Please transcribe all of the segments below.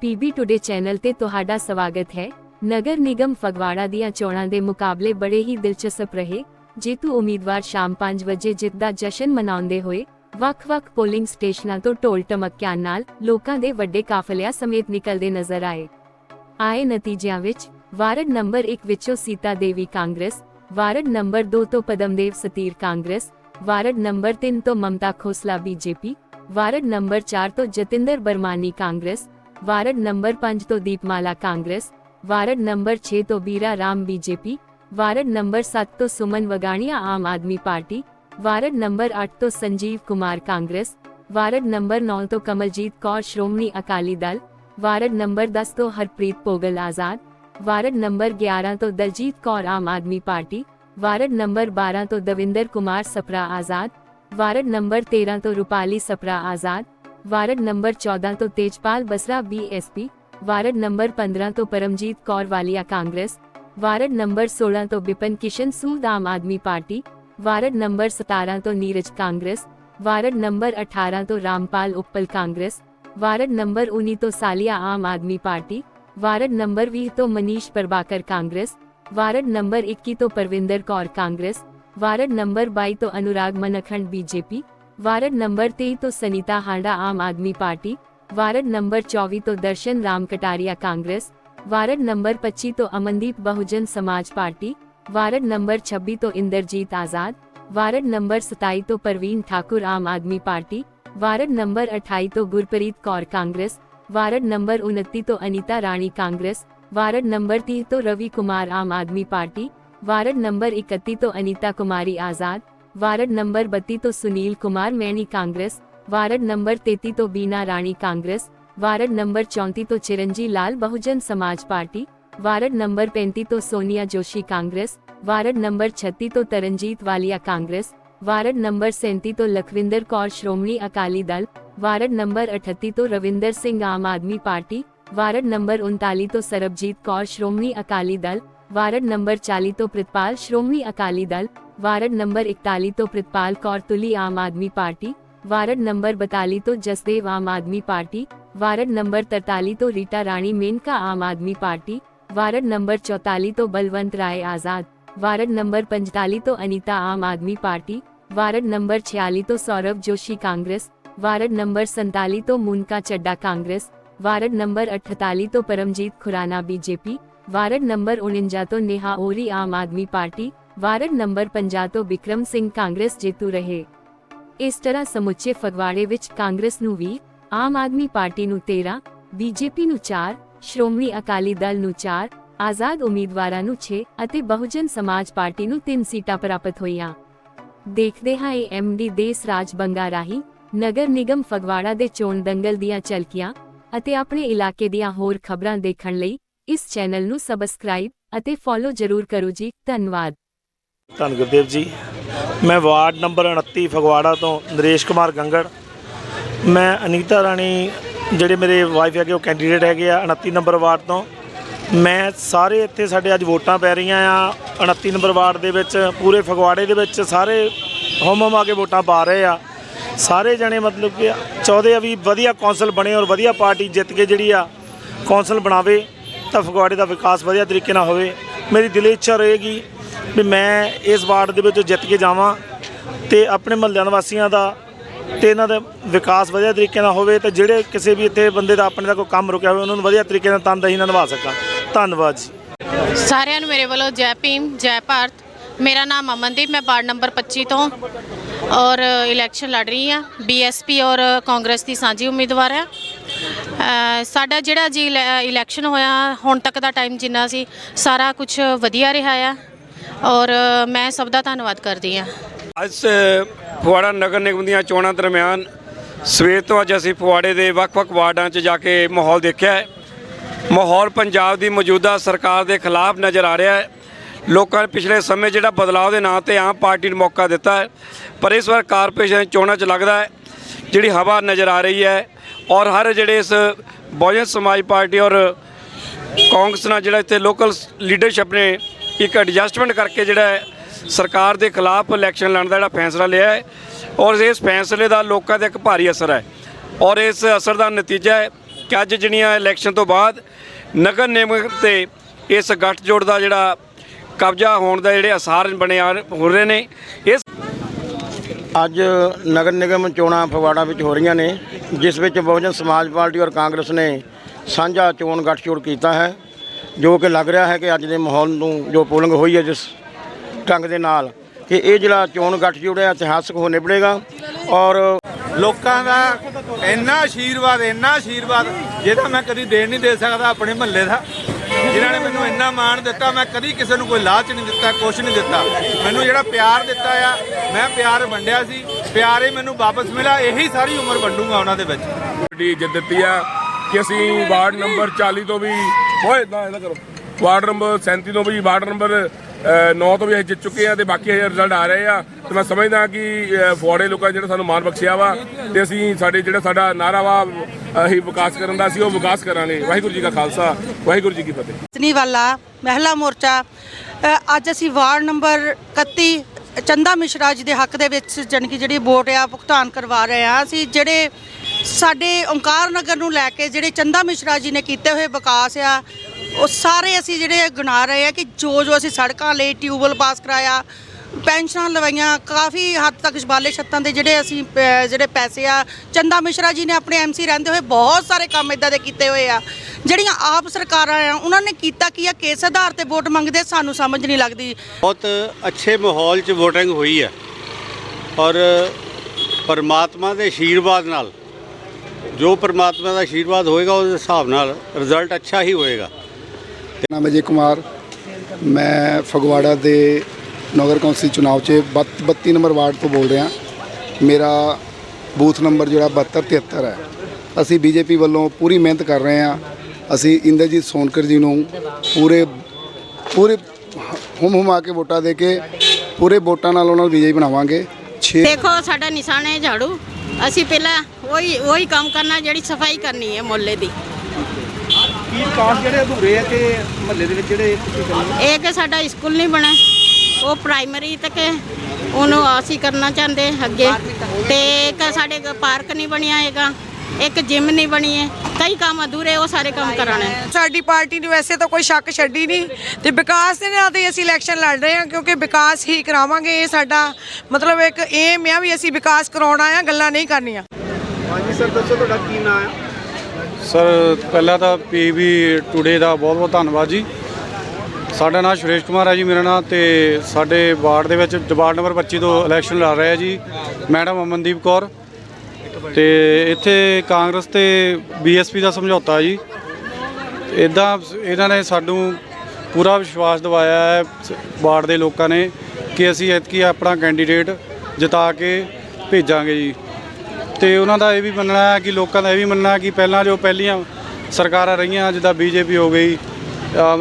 PB today channel ਤੇ ਤੁਹਾਡਾ ਸਵਾਗਤ ਹੈ। ਨਗਰ ਨਿਗਮ ਫਗਵਾੜਾ ਦੀਆਂ ਚੋਣਾਂ ਦੇ ਮੁਕਾਬਲੇ ਬੜੇ ਹੀ ਦਿਲਚਸਪ ਰਹੇ। ਜੇਤੂ ਉਮੀਦਵਾਰ ਸ਼ਾਮ 5 ਵਜੇ ਜਿੱਤ ਦਾ ਜਸ਼ਨ ਮਨਾਉਂਦੇ ਹੋਏ ਵੱਖ-ਵੱਖ ਪੋਲਿੰਗ ਸਟੇਸ਼ਨਾਂ ਤੋਂ ਢੋਲ ਟਮਕਿਆਂ ਨਾਲ ਲੋਕਾਂ ਦੇ ਵੱਡੇ ਕਾਫਲਿਆਂ ਸਮੇਤ ਨਿਕਲਦੇ ਨਜ਼ਰ ਆਏ। ਆਏ ਨਤੀਜਿਆਂ ਵਿੱਚ ਵਾਰਡ ਨੰਬਰ 1 ਵਿੱਚੋਂ ਸੀਤਾ ਦੇਵੀ ਕਾਂਗਰਸ, ਵਾਰਡ ਨੰਬਰ 2 ਤੋਂ ਪਦਮਦੇਵ ਸਤੀਰ ਕਾਂਗਰਸ, ਵਾਰਡ ਨੰਬਰ 3 ਤੋਂ Mamta Khosla BJP, ward number 4 ਤੋਂ ਜਤਿੰਦਰ ਬਰਮਾਨੀ ਕਾਂਗਰਸ ਵਾਰਡ ਨੰਬਰ 5 ਤੋਂ ਦੀਪਮਾਲਾ ਕਾਂਗਰਸ ਵਾਰਡ ਨੰਬਰ 6 ਤੋਂ Bira Ram BJP ward number 7 ਤੋਂ Suman Vagania Aam Aadmi party ward number 8 ਤੋਂ ਸੰਜੀਵ ਕੁਮਾਰ ਕਾਂਗਰਸ ਵਾਰਡ ਨੰਬਰ 9 ਤੋਂ ਕਮਲਜੀਤ ਕੌਰ ਸ਼੍ਰੋਮਣੀ ਅਕਾਲੀ ਦਲ ਵਾਰਡ ਨੰਬਰ 10 ਤੋਂ ਹਰਪ੍ਰੀਤ ਪੋਗਲ ਆਜ਼ਾਦ ਵਾਰਡ ਨੰਬਰ 11 ਤੋਂ Daljit Kaur Aam Aadmi party ward number 12 ਤੋਂ ਦਵਿੰਦਰ ਕੁਮਾਰ ਸਪਰਾ ਆਜ਼ਾਦ ਵਾਰਡ ਨੰਬਰ 13 ਤੋਂ ਰੂਪਾਲੀ ਸਪਰਾ ਆਜ਼ਾਦ ਵਾਰਡ ਨੰਬਰ 14 ਤੋਂ Tejpal Basra BSP ward number 15 ਤੋਂ ਪਰਮਜੀਤ ਕੌਰ ਵਾਲੀਆ ਕਾਂਗਰਸ ਵਾਰਡ ਨੰਬਰ 16 ਤੋਂ Bipan Kishan Sood Aam Aadmi party ward number 17 ਤੋਂ ਨੀਰਜ ਕਾਂਗਰਸ ਵਾਰਡ ਨੰਬਰ 18 ਤੋਂ ਰਾਮਪਾਲ ਉੱਪਲ ਕਾਂਗਰਸ ਵਾਰਡ ਨੰਬਰ 19 ਤੋਂ Salia Aam Aadmi party ward number 20 ਤੋਂ ਮਨੀਸ਼ ਪ੍ਰਭਾਕਰ ਕਾਂਗਰਸ ਵਾਰਡ ਨੰਬਰ 21 ਤੋਂ ਪਰਵਿੰਦਰ ਕੌਰ ਕਾਂਗਰਸ ਵਾਰਡ ਨੰਬਰ 22 ਤੋਂ Anurag Mankhand BJP ward number 23 ਤੋਂ Sunita Handa Aam Aadmi party ward number 24 ਤੋਂ Darshan Ram Kataria Congress ward number 25 ਤੋਂ ਅਮਨਦੀਪ ਬਹੁਜਨ ਸਮਾਜ ਪਾਰਟੀ ਵਾਰਡ ਨੰਬਰ 26 ਤੋਂ ਇੰਦਰਜੀਤ ਆਜ਼ਾਦ ਵਾਰਡ ਨੰਬਰ 27 ਤੋਂ Praveen Thakur Aam Aadmi party ward number 28 ਤੋਂ ਗੁਰਪ੍ਰੀਤ ਕੌਰ ਕਾਂਗਰਸ ਵਾਰਡ ਨੰਬਰ 29 ਤੋਂ ਅਨੀਤਾ ਰਾਣੀ ਕਾਂਗਰਸ ਵਾਰਡ ਨੰਬਰ 30 ਤੋਂ Ravi Kumar Aam Aadmi party ward number 31 ਤੋਂ ਅਨੀਤਾ ਕੁਮਾਰੀ ਆਜ਼ਾਦ ਵਾਰਡ ਨੰਬਰ 32 ਤੋਂ ਸੁਨੀਲ ਕੁਮਾਰ ਮੈਣੀ ਕਾਂਗਰਸ ਵਾਰਡ ਨੰਬਰ 33 ਤੋਂ ਬੀਨਾ ਰਾਣੀ ਕਾਂਗਰਸ ਵਾਰਡ ਨੰਬਰ 34 ਤੋਂ ਚਿਰੰਜੀ ਲਾਲ ਬਹੁਜਨ ਸਮਾਜ ਪਾਰਟੀ ਵਾਰਡ ਨੰਬਰ 35 ਤੋਂ ਸੋਨੀਆ ਜੋਸ਼ੀ ਕਾਂਗਰਸ ਵਾਰਡ ਨੰਬਰ 36 ਤੋਂ ਤਰਨਜੀਤ ਵਾਲੀਆ ਕਾਂਗਰਸ ਵਾਰਡ ਨੰਬਰ 37 ਤੋਂ ਲਖਵਿੰਦਰ ਕੌਰ ਸ਼੍ਰੋਮਣੀ ਅਕਾਲੀ ਦਲ ਵਾਰਡ ਨੰਬਰ 38 ਤੋਂ Ravinder Singh Aam Aadmi party ward number 39 ਤੋਂ ਸਰਬਜੀਤ ਕੌਰ ਸ਼੍ਰੋਮਣੀ ਅਕਾਲੀ ਦਲ ਵਾਰਡ ਨੰਬਰ 40 ਤੋਂ ਪ੍ਰਿਤਪਾਲ ਸ਼੍ਰੋਮਣੀ ਅਕਾਲੀ ਦਲ ਵਾਰਡ ਨੰਬਰ 41 ਤੋਂ Pritpal Kaur Tuli Aam Aadmi party ward number 42 ਤੋਂ Jasdev Aam Aadmi party ward number 43 ਤੋਂ Rita Rani Menka Aam Aadmi party ward number 44 ਤੋਂ ਬਲਵੰਤ ਰਾਏ ਆਜ਼ਾਦ ward number 45 ਤੋਂ Anita Aam Aadmi party ward number 46 ਤੋਂ Saurav Joshi Congress ward number 47 ਤੋਂ Munka Chadda Congress ward number 48 ਤੋਂ Paramjit Khurana BJP ward number 49 ਤੋਂ Neha Ori Aam Aadmi party, ward number 50 ਤੋਂ ਵਿਕਰਮ ਸਿੰਘ ਕਾਂਗਰਸ ਜੇਤੂ ਰਹੇ। ਇਸ ਤਰ੍ਹਾਂ ਸਮੁੱਚੇ ਫਗਵਾੜੇ ਵਿੱਚ ਕਾਂਗਰਸ ਨੂੰ ਵੀ, ਆਮ ਆਦਮੀ ਪਾਰਟੀ ਨੂੰ 13 ਬੀਜੇਪੀ ਨੂੰ 4 ਸ਼੍ਰੋਮਣੀ ਅਕਾਲੀ ਦਲ ਨੂੰ 4 ਆਜ਼ਾਦ ਉਮੀਦਵਾਰਾਂ ਨੂੰ 6 ਅਤੇ ਬਹੁਜਨ ਸਮਾਜ ਪਾਰਟੀ ਨੂੰ 3 ਸੀਟਾਂ ਪ੍ਰਾਪਤ ਹੋਈਆਂ। ਦੇਖਦੇ ਹਾਂ ਇਹ ਐਮਡੀ ਦੇਸ ਰਾਜ ਬੰਗਾ ਰਾਹੀਂ, ਨਗਰ ਨਿਗਮ ਫਗਵਾੜਾ ਦੇ ਚੋਣ ਦੰਗਲ ਦੀਆਂ ਚਲਕੀਆਂ ਅਤੇ ਆਪਣੇ ਇਲਾਕੇ ਦੀਆਂ ਹੋਰ ਖਬਰਾਂ ਦੇਖਣ ਲਈ ਇਸ ਚੈਨਲ ਨੂੰ ਸਬਸਕ੍ਰਾਈਬ ਅਤੇ ਫੋਲੋ ਜ਼ਰੂਰ ਕਰੋ ਜੀ, ਧੰਨਵਾਦ। ਧੰਨ ਗੁਰਦੇਵ ਜੀ, ਮੈਂ ਵਾਰਡ ਨੰਬਰ 29 ਫਗਵਾੜਾ ਤੋਂ ਨਰੇਸ਼ ਕੁਮਾਰ ਗੰਗੜ। ਮੈਂ ਅਨੀਤਾ ਰਾਣੀ, ਜਿਹੜੇ ਮੇਰੇ ਵਾਈਫ ਹੈਗੇ, ਉਹ ਕੈਂਡੀਡੇਟ ਹੈਗੇ ਆ 29 ਨੰਬਰ ਵਾਰਡ ਤੋਂ। ਮੈਂ ਸਾਰੇ ਇੱਥੇ ਸਾਡੇ ਅੱਜ ਵੋਟਾਂ ਪੈ ਰਹੀਆਂ ਆ 29 ਨੰਬਰ ਵਾਰਡ ਦੇ ਵਿੱਚ, ਪੂਰੇ ਫਗਵਾੜੇ ਦੇ ਵਿੱਚ ਸਾਰੇ ਹਮ ਹਮ ਆ ਕੇ ਵੋਟਾਂ ਪਾ ਰਹੇ ਆ। ਸਾਰੇ ਜਣੇ ਮਤਲਬ ਕਿ ਚਾਹੁੰਦੇ ਆ ਵੀ ਵਧੀਆ ਕੌਂਸਲ ਬਣੇ ਔਰ ਵਧੀਆ ਪਾਰਟੀ ਜਿੱਤ ਕੇ ਜਿਹੜੀ ਆ ਕੌਂਸਲ ਬਣਾਵੇ। ਤਾਂ ਫਗਵਾੜੇ ਦਾ ਵਿਕਾਸ ਵਧੀਆ ਤਰੀਕੇ ਨਾਲ ਹੋਵੇ। ਮੇਰੀ ਦਿਲੀ ਇੱਛਾ ਰਹੇਗੀ ਵੀ ਮੈਂ ਇਸ ਵਾਰਡ ਦੇ ਵਿੱਚ ਜਿੱਤ ਕੇ ਜਾਵਾਂ ਤੇ ਆਪਣੇ ਮਹੱਲਿਆਂ ਵਾਸੀਆਂ ਦਾ ਤੇ ਇਹਨਾਂ ਦਾ ਵਿਕਾਸ ਵਧੀਆ ਤਰੀਕੇ ਨਾਲ ਹੋਵੇ ਤੇ ਜਿਹੜੇ ਕਿਸੇ ਵੀ ਇੱਥੇ ਬੰਦੇ ਦਾ ਆਪਣੇ ਦਾ ਕੋਈ ਕੰਮ ਰੁਕਿਆ ਹੋਵੇ, ਉਹਨਾਂ ਨੂੰ ਵਧੀਆ ਤਰੀਕੇ ਨਾਲ ਤਨਦੇਹੀ ਨਾਲ ਨਿਭਾ ਸਕਾਂ। ਧੰਨਵਾਦ ਜੀ। ਸਾਰਿਆਂ ਨੂੰ ਮੇਰੇ ਵੱਲੋਂ ਜੈ ਭੀਮ, ਜੈ ਭਾਰਤ। ਮੇਰਾ ਨਾਮ ਅਮਨਦੀਪ, ਮੈਂ ਵਾਰਡ ਨੰਬਰ 25 ਤੋਂ ਔਰ ਇਲੈਕਸ਼ਨ ਲੜ ਰਹੀ ਹਾਂ। ਬੀਐਸਪੀ ਔਰ ਕਾਂਗਰਸ ਦੀ ਸਾਂਝੀ ਉਮੀਦਵਾਰ ਹਾਂ। ਅ, ਸਾਡਾ ਜਿਹੜਾ ਜੀ ਇਲੈ- ਇਲੈਕਸ਼ਨ ਹੋਇਆ ਹੁਣ ਤੱਕ ਦਾ ਟਾਈਮ ਜਿੰਨਾ ਸੀ ਸਾਰਾ ਕੁਝ ਵਧੀਆ ਰਿਹਾ ਆ ਔਰ ਮੈਂ ਸਭ ਦਾ ਧੰਨਵਾਦ ਕਰਦੀ ਹਾਂ ਅੱਜ ਫਗਵਾੜਾ ਨਗਰ ਨਿਗਮ ਦੀਆਂ ਚੋਣਾਂ ਦਰਮਿਆਨ ਸਵੇਰ ਤੋਂ ਅੱਜ ਅਸੀਂ ਫਗਵਾੜੇ ਦੇ ਵੱਖ-ਵੱਖ ਵਾਰਡਾਂ 'ਚ ਜਾ ਕੇ ਮਾਹੌਲ ਦੇਖਿਆ ਹੈ। ਮਾਹੌਲ ਪੰਜਾਬ ਦੀ ਮੌਜੂਦਾ ਸਰਕਾਰ ਦੇ ਖਿਲਾਫ ਨਜ਼ਰ ਆ ਰਿਹਾ ਹੈ। ਲੋਕਾਂ ਨੇ ਪਿਛਲੇ ਸਮੇਂ ਜਿਹੜਾ ਬਦਲਾਅ ਦੇ ਨਾਂ ਤੇ ਆਮ ਪਾਰਟੀ ਨੂੰ ਮੌਕਾ ਦਿੱਤਾ ਹੈ ਪਰ ਇਸ ਵਾਰ ਕਾਰਪੋਰੇਸ਼ਨ ਚੋਣਾਂ 'ਚ ਲੱਗਦਾ ਹੈ ਜਿਹੜੀ ਹਵਾ ਨਜ਼ਰ ਆ ਰਹੀ ਹੈ ਔਰ ਹਰ ਜਿਹੜੇ ਇਸ ਬਹੁਜਨ ਸਮਾਜ ਪਾਰਟੀ ਔਰ ਕਾਂਗਰਸ ਨਾਲ ਜਿਹੜਾ ਇੱਥੇ ਲੋਕਲ ਲੀਡਰਸ਼ਿਪ ਨੇ ਇੱਕ ਐਡਜਸਟਮੈਂਟ ਕਰਕੇ ਜਿਹੜਾ ਸਰਕਾਰ ਦੇ ਖਿਲਾਫ ਇਲੈਕਸ਼ਨ ਲੜਨ ਦਾ ਜਿਹੜਾ ਫੈਸਲਾ ਲਿਆ ਹੈ ਔਰ ਇਸ ਫੈਸਲੇ ਦਾ ਲੋਕਾਂ ਤੇ ਇੱਕ ਭਾਰੀ ਅਸਰ ਹੈ ਔਰ ਇਸ ਅਸਰ ਦਾ ਨਤੀਜਾ ਹੈ ਕਿ ਅੱਜ ਜਿਹੜੀਆਂ ਇਲੈਕਸ਼ਨ ਤੋਂ ਬਾਅਦ ਨਗਰ ਨਿਗਮ ਤੇ ਇਸ ਗੱਠਜੋੜ ਦਾ ਜਿਹੜਾ ਕਬਜ਼ਾ ਹੋਣ ਦਾ ਜਿਹੜੇ ਅਸਾਰ ਬਣੇ ਆ ਹੋ ਰਹੇ ਨੇ, ਇਸ ਅੱਜ ਨਗਰ ਨਿਗਮ ਚੋਣਾਂ ਫਗਵਾੜਾ ਵਿੱਚ ਹੋ ਰਹੀਆਂ ਨੇ, ਜਿਸ ਵਿੱਚ ਬਹੁਜਨ ਸਮਾਜ ਪਾਰਟੀ ਔਰ ਕਾਂਗਰਸ ਨੇ ਸਾਂਝਾ ਚੋਣ ਗੱਠਜੋੜ ਕੀਤਾ ਹੈ, ਜੋ ਕਿ ਲੱਗ ਰਿਹਾ ਹੈ ਕਿ ਅੱਜ ਦੇ ਮਾਹੌਲ ਨੂੰ ਜੋ ਪੋਲਿੰਗ ਹੋਈ ਹੈ ਜਿਸ ਢੰਗ ਦੇ ਨਾਲ, ਕਿ ਇਹ ਜਿਹੜਾ ਚੋਣ ਗੱਠਜੋੜ ਹੈ ਇਤਿਹਾਸਕ ਹੋ ਨਿਬੜੇਗਾ ਔਰ ਲੋਕਾਂ ਦਾ ਇੰਨਾ ਆਸ਼ੀਰਵਾਦ ਇੰਨਾ ਆਸ਼ੀਰਵਾਦ ਜਿਹਦਾ ਮੈਂ ਕਦੀ ਦੇਣ ਨਹੀਂ ਦੇ ਸਕਦਾ ਆਪਣੇ ਮਹੱਲੇ ਦਾ। ਜਿਨ੍ਹਾਂ ਨੇ ਮੈਨੂੰ ਇੰਨਾ ਮਾਣ ਦਿੱਤਾ, ਮੈਂ ਕਦੀ ਕਿਸੇ ਨੂੰ ਕੋਈ ਲਾਲਚ ਨਹੀਂ ਦਿੱਤਾ, ਕੁਛ ਨਹੀਂ ਦਿੱਤਾ। ਮੈਨੂੰ ਜਿਹੜਾ ਪਿਆਰ ਦਿੱਤਾ ਆ, ਮੈਂ ਪਿਆਰ ਵੰਡਿਆ ਸੀ, ਪਿਆਰ ਹੀ ਮੈਨੂੰ ਵਾਪਸ ਮਿਲਿਆ, ਇਹੀ ਸਾਰੀ ਉਮਰ ਵੰਡੂਗਾ ਉਹਨਾਂ ਦੇ ਵਿੱਚ। ਵੱਡੀ ਇੱਜ਼ਤ ਦਿੱਤੀ ਆ ਕਿ ਅਸੀਂ ਵਾਰਡ ਨੰਬਰ 40 ਤੋਂ ਵੀ ਓਏ ਇਦਾਂ ਇਦਾਂ ਕਰੋ। ਵਾਰਡ ਨੰਬਰ 37 ਤੋਂ ਵੀ ਵਾਰਡ ਨੰਬਰ 9 ਤੋਂ ਵੀ ਅਸੀਂ ਜਿੱਤ ਚੁੱਕੇ ਆ ਤੇ ਬਾਕੀ ਹਜੇ ਰਿਜ਼ਲਟ ਆ ਰਹੇ ਆ। ਤੇ ਮੈਂ ਸਮਝਦਾ ਕਿ ਅ, ਲੋਕਾਂ ਜਿਹੜਾ ਸਾਨੂੰ ਮਾਣ ਬਖਸ਼ਿਆ ਵਾ ਤੇ ਅਸੀਂ ਸਾਡੇ ਜਿਹੜਾ ਸਾਡਾ ਨਾਰਾ ਵਾ ਅਸੀਂ ਵਿਕਾਸ ਕਰਨ ਦਾ ਸੀ ਉਹ ਵਿਕਾਸ ਕਰਾਂਗੇ। ਵਾਹਿਗੁਰੂ ਜੀ ਕਾ ਖਾਲਸਾ ਵਾਹਿਗੁਰੂ ਜੀ ਕੀ ਫਤਿਹ। ਸਨੀ ਵਾਲਾ ਮਹਿਲਾ ਮੋਰਚਾ ਅੱਜ ਅਸੀਂ ਵਾਰਡ ਨੰਬਰ 31 ਚੰਦਾ ਮਿਸ਼ਰਾ ਜੀ ਦੇ ਹੱਕ ਦੇ ਵਿੱਚ ਜਾਣੀ ਕਿ ਜਿਹੜੀ ਵੋਟ ਆ ਭੁਗਤਾਨ ਕਰਵਾ ਰਹੇ ਆ। ਅਸੀਂ ਜਿਹੜੇ ਸਾਡੇ ਓਂਕਾਰ ਨਗਰ ਨੂੰ ਲੈ ਕੇ ਜਿਹੜੇ ਚੰਦਾ ਮਿਸ਼ਰਾ ਜੀ ਨੇ ਕੀਤੇ ਹੋਏ ਵਿਕਾਸ ਆ ਉਹ ਸਾਰੇ ਅਸੀਂ ਜਿਹੜੇ ਗਿਣਾ ਰਹੇ ਆ ਕਿ ਜੋ ਜੋ ਅਸੀਂ ਸੜਕਾਂ ਲਈ ਟਿਊਬਵੈਲ ਪਾਸ ਕਰਾਇਆ, ਪੈਨਸ਼ਨਾਂ ਲਵਾਈਆਂ, ਕਾਫੀ ਹੱਦ ਤੱਕ ਸ਼ਬਾਲੇ ਛੱਤਾਂ ਦੇ ਜਿਹੜੇ ਅਸੀਂ ਪ- ਜਿਹੜੇ ਪੈਸੇ ਆ, ਚੰਦਾ ਮਿਸ਼ਰਾ ਜੀ ਨੇ ਆਪਣੇ ਐਮਸੀ ਰਹਿੰਦੇ ਹੋਏ ਬਹੁਤ ਸਾਰੇ ਕੰਮ ਇਦਾਂ ਦੇ ਕੀਤੇ ਹੋਏ ਆ। ਜਿਹੜੀਆਂ ਆਪ ਸਰਕਾਰਾਂ ਆ, ਉਹਨਾਂ ਨੇ ਕੀਤਾ ਕੀ ਆ? ਕਿਸ ਆਧਾਰ ਤੇ ਵੋਟ ਮੰਗਦੇ? ਸਾਨੂੰ ਸਮਝ ਨਹੀਂ ਲੱਗਦੀ। ਬਹੁਤ ਅੱਛੇ ਮਾਹੌਲ 'ਚ VOTING ਹੋਈ ਹੈ ਔਰ ਪਰਮਾਤਮਾ ਦੇ ਆਸ਼ੀਰਵਾਦ ਨਾਲ, ਜੋ ਪਰਮਾਤਮਾ ਦਾ ਆਸ਼ੀਰਵਾਦ ਹੋਏਗਾ ਉਸ ਹਿਸਾਬ ਨਾਲ ਰਿਜ਼ਲਟ ਅੱਛਾ ਹੀ ਹੋਏਗਾ। ਨਾਮ ਅਜੇ ਕੁਮਾਰ। ਮੈਂ ਫਗਵਾੜਾ ਦੇ ਨਗਰ ਕੌਂਸਲ ਚੁਣਾਵ 'ਚ ਬੱਤ- 32 ਨੰਬਰ ਵਾਰਡ ਤੋਂ ਬੋਲ ਰਿਹਾ। ਮੇਰਾ ਬੂਥ ਨੰਬਰ ਜਿਹੜਾ 72 73 ਹੈ। ਅਸੀਂ ਬੀਜੇਪੀ ਵੱਲੋਂ ਪੂਰੀ ਮਿਹਨਤ ਕਰ ਰਹੇ ਹਾਂ। ਅਸੀਂ ਇੰਦਰਜੀਤ ਸੋਨਕਰ ਜੀ ਨੂੰ ਪੂਰੇ ਪੂਰੇ ਹੁਮ ਹੁਮਾ ਕੇ ਵੋਟਾਂ ਦੇ ਕੇ ਪੂਰੇ ਵੋਟਾਂ ਨਾਲ ਉਹਨਾਂ ਨੂੰ ਵਿਜੇਈ ਬਣਾਵਾਂਗੇ। 6 ਦੇਖੋ, ਸਾਡਾ ਨਿਸ਼ਾਨ ਹੈ ਝਾੜੂ। ਅਸੀਂ ਪਹਿਲਾਂ ਉਹੀ ਉਹੀ ਕੰਮ ਕਰਨਾ ਜਿਹੜੀ ਸਫ਼ਾਈ ਕਰਨੀ ਹੈ ਮੁਹੱਲੇ ਦੀ। ਕੀ ਕਾਸ ਜਿਹੜੇ ਅਧੂਰੇ ਆ ਕਿ ਮਹੱਲੇ ਦੇ ਵਿੱਚ ਜਿਹੜੇ ਇਹ ਕਿ ਸਾਡਾ ਸਕੂਲ ਨਹੀਂ ਬਣਾ ਉਹ ਪ੍ਰਾਇਮਰੀ ਤੱਕ ਹੈ ਉਹਨੂੰ ਅਸੀਂ ਕਰਨਾ ਚਾਹੁੰਦੇ ਅੱਗੇ। ਤੇ ਇੱਕ ਸਾਡੇ ਕੋਲ ਪਾਰਕ ਨਹੀਂ ਬਣਿਆ ਹੈਗਾ। ਇੱਕ ਜਿਮ ਨਹੀਂ ਬਣੀ ਹੈ। ਕਈ ਕੰਮ ਅਧੂਰੇ ਉਹ ਸਾਰੇ ਕੰਮ ਕਰਾਣੇ ਸਾਡੀ ਪਾਰਟੀ ਨੇ ਵੈਸੇ ਤਾਂ ਕੋਈ ਸ਼ੱਕ ਛੱਡੀ ਨਹੀਂ। ਤੇ ਵਿਕਾਸ ਦੇ ਨਾਂ ਤੇ ਅਸੀਂ ਇਲੈਕਸ਼ਨ ਲੜ ਰਹੇ ਹਾਂ ਕਿਉਂਕਿ ਵਿਕਾਸ ਹੀ ਕਰਾਵਾਂਗੇ। ਇਹ ਸਾਡਾ ਮਤਲਬ ਇੱਕ ਏਮ ਆ ਵੀ ਅਸੀਂ ਵਿਕਾਸ ਕਰਾਉਣਾ ਆ ਗੱਲਾਂ ਨਹੀਂ ਕਰਨੀਆਂ। ਹਾਂਜੀ ਸਰ ਦੱਸੋ ਤੁਹਾਡਾ ਕੀ ਨਾਮ ਆ? ਸਰ, ਪਹਿਲਾਂ ਤਾਂ ਪੀਵੀ ਟੂਡੇ ਦਾ ਬਹੁਤ ਬਹੁਤ ਧੰਨਵਾਦ ਜੀ। ਸਾਡਾ ਨਾਮ ਸੁਰੇਸ਼ ਕੁਮਾਰ ਹੈ ਜੀ ਮੇਰਾ ਨਾਮ ਤੇ ਸਾਡੇ ਵਾਰਡ ਦੇ ਵਿੱਚ ਵਾਰਡ ਨੰਬਰ 25 ਤੋਂ ਇਲੈਕਸ਼ਨ ਲੜ ਰਿਹਾ ਜੀ, ਮੈਡਮ ਅਮਨਦੀਪ ਕੌਰ। ਤੇ ਇੱਥੇ ਕਾਂਗਰਸ ਤੇ ਬੀਐਸਪੀ ਦਾ ਸਮਝੌਤਾ ਜੀ। ਇਦਾਂ ਇਹਨਾਂ ਨੇ ਸਾਨੂੰ ਪੂਰਾ ਵਿਸ਼ਵਾਸ ਦਿਵਾਇਆ ਹੈ ਵਾਰਡ ਦੇ ਲੋਕਾਂ ਨੇ ਕਿ ਅਸੀਂ ਐਤਕੀ ਆਪਣਾ ਕੈਂਡੀਡੇਟ ਜਿਤਾ ਕੇ ਭੇਜਾਂਗੇ ਜੀ। ਤੇ ਉਹਨਾਂ ਦਾ ਇਹ ਵੀ ਮੰਨਣਾ ਹੈ ਕਿ ਲੋਕਾਂ ਦਾ ਇਹ ਵੀ ਮੰਨਣਾ ਹੈ ਕਿ ਪਹਿਲਾਂ ਜੋ ਪਹਿਲੀਆਂ ਸਰਕਾਰਾਂ ਰਹੀਆਂ, ਜਿੱਦਾਂ ਬੀਜੇਪੀ ਹੋ ਗਈ,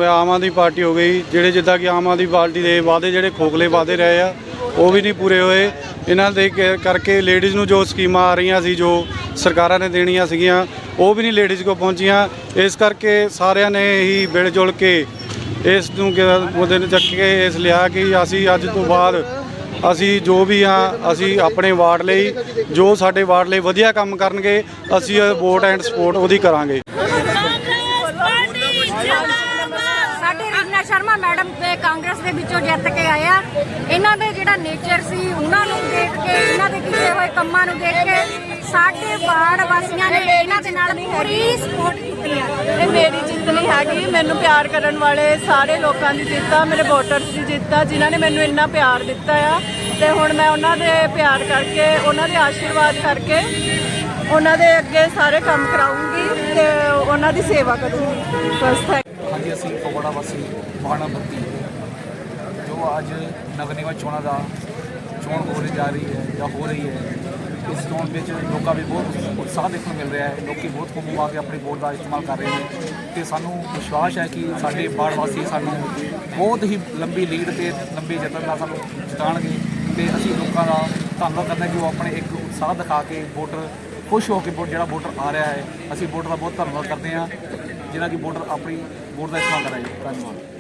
ਆਮ ਆਦਮੀ ਪਾਰਟੀ ਹੋ ਗਈ, ਜਿਹੜੇ ਜਿੱਦਾਂ ਕਿ ਆਮ ਆਦਮੀ ਪਾਰਟੀ ਦੇ ਵਾਅਦੇ ਜਿਹੜੇ ਖੋਖਲੇ ਵਾਅਦੇ ਰਹੇ ਆ, ਉਹ ਵੀ ਨਹੀਂ ਪੂਰੇ ਹੋਏ। ਇਹਨਾਂ ਦੇ ਕੇ- ਕਰਕੇ ਲੇਡੀਜ਼ ਨੂੰ ਜੋ ਸਕੀਮਾਂ ਆ ਰਹੀਆਂ ਸੀ, ਜੋ ਸਰਕਾਰਾਂ ਨੇ ਦੇਣੀਆਂ ਸੀਗੀਆਂ, ਉਹ ਵੀ ਨਹੀਂ ਲੇਡੀਜ਼ ਕੋ ਪਹੁੰਚੀਆਂ। ਇਸ ਕਰਕੇ ਸਾਰਿਆਂ ਨੇ ਹੀ ਮਿਲ ਜੁਲ ਕੇ ਇਸ ਨੂੰ ਕ- ਮੁੱਦੇ ਨੂੰ ਚੱਕ ਕੇ ਇਸ ਲਿਆ ਕਿ ਅਸੀਂ ਅੱਜ ਤੋਂ ਬਾਅਦ ਅਸੀਂ ਜੋ ਵੀ ਆ, ਅਸੀਂ ਆਪਣੇ ਵਾਰਡ ਲਈ, ਜੋ ਸਾਡੇ ਵਾਰਡ ਲਈ ਵਧੀਆ ਕੰਮ ਕਰਨਗੇ, ਅਸੀਂ ਵੋਟ ਐਂਡ ਸਪੋਰਟ ਉਹਦੀ ਕਰਾਂਗੇ। ਸਾਡੇ ਰੀਨਾ ਸ਼ਰਮਾ ਮੈਡਮ ਤੇ ਕਾਂਗਰਸ ਦੇ ਵਿੱਚੋਂ ਜਿੱਤ ਕੇ ਆਏ ਆ। ਇਹਨਾਂ ਦੇ ਜਿਹੜਾ ਨੇਚਰ ਸੀ, ਉਹਨਾਂ ਨੂੰ ਦੇਖ ਕੇ, ਇਹਨਾਂ ਦੇ ਕੀਤੇ ਹੋਏ ਕੰਮਾਂ ਨੂੰ ਦੇਖ ਕੇ ਸਾਡੇ ਵਾਰਡ ਵਾਸੀਆਂ ਨੇ ਇਹਨਾਂ ਦੇ ਨਾਲ ਪੂਰੀ ਸਪੋਰਟ ਕੀਤੀ ਆ। ਇਹ ਮੇਰੀ ਜਿੱਤ ਮੈਨੂੰ ਪਿਆਰ ਕਰਨ ਵਾਲੇ ਸਾਰੇ ਲੋਕਾਂ ਦੀ ਜਿੱਤ ਆ, ਮੇਰੇ ਵੋਟਰਸ ਦੀ ਜਿੱਤ ਆ, ਜਿਨ੍ਹਾਂ ਨੇ ਮੈਨੂੰ ਇੰਨਾ ਪਿਆਰ ਦਿੱਤਾ ਆ। ਤੇ ਹੁਣ ਮੈਂ ਉਹਨਾਂ ਦੇ ਪਿਆਰ ਕਰਕੇ, ਉਹਨਾਂ ਦੇ ਆਸ਼ੀਰਵਾਦ ਕਰਕੇ ਉਹਨਾਂ ਦੇ ਅੱਗੇ ਸਾਰੇ ਕੰਮ ਕਰਾਉਂਗੀ ਤੇ ਉਹਨਾਂ ਦੀ ਸੇਵਾ ਕਰੂੰਗੀ। ਬਸ ਹਾਂਜੀ, ਅਸੀਂ ਫਗਵਾੜਾ ਵਾਸੀ ਬਾਣਾ ਬੱਤੀ ਜੋ ਅੱਜ ਨਗਰ ਨਿਗਮ ਚੋਣਾਂ ਦਾ ਚੋਣ ਹੋ ਰਹੀ ਜਾ ਰਹੀ ਹੈ ਜਾਂ ਹੋ ਰਹੀ ਹੈ, ਇਸ ਚੋਣ ਵਿੱਚ ਲੋਕਾਂ ਵੀ ਬਹੁਤ ਉਤਸ਼ਾਹ ਦੇਖਣ ਨੂੰ ਮਿਲ ਰਿਹਾ ਹੈ। ਲੋਕੀ ਬਹੁਤ ਕੁੰਮ ਆ ਕੇ ਆਪਣੀ ਵੋਟ ਦਾ ਇਸਤੇਮਾਲ ਕਰ ਰਹੇ ਨੇ। ਤੇ ਸਾਨੂੰ ਵਿਸ਼ਵਾਸ ਹੈ ਕਿ ਸਾਡੇ ਬਾੜ ਵਾਸੀ ਸਾਨੂੰ ਬਹੁਤ ਹੀ ਲੰਬੀ ਲੀਡ ਤੇ ਲੰਬੇ ਯਤਨ ਨਾਲ ਸਾਨੂੰ ਜਿਤਾਣਗੇ ਤੇ ਅਸੀਂ ਲੋਕਾਂ ਦਾ ਧੰਨਵਾਦ ਕਰਦੇ ਹਾਂ ਕਿ ਉਹ ਆਪਣੇ ਇੱਕ ਉਤਸ਼ਾਹ ਦਿਖਾ ਕੇ ਵੋਟਰ ਖੁਸ਼ ਹੋ ਕੇ ਵੋਟ ਜਿਹੜਾ ਵੋਟਰ ਆ ਰਿਹਾ ਹੈ, ਅਸੀਂ ਵੋਟਰ ਦਾ ਬਹੁਤ ਧੰਨਵਾਦ ਕਰਦੇ ਹਾਂ ਜਿਹੜਾ ਕਿ ਵੋਟਰ ਆਪਣੀ ਵੋਟ ਦਾ ਇਸਤੇਮਾਲ ਕਰ ਧੰਨਵਾਦ।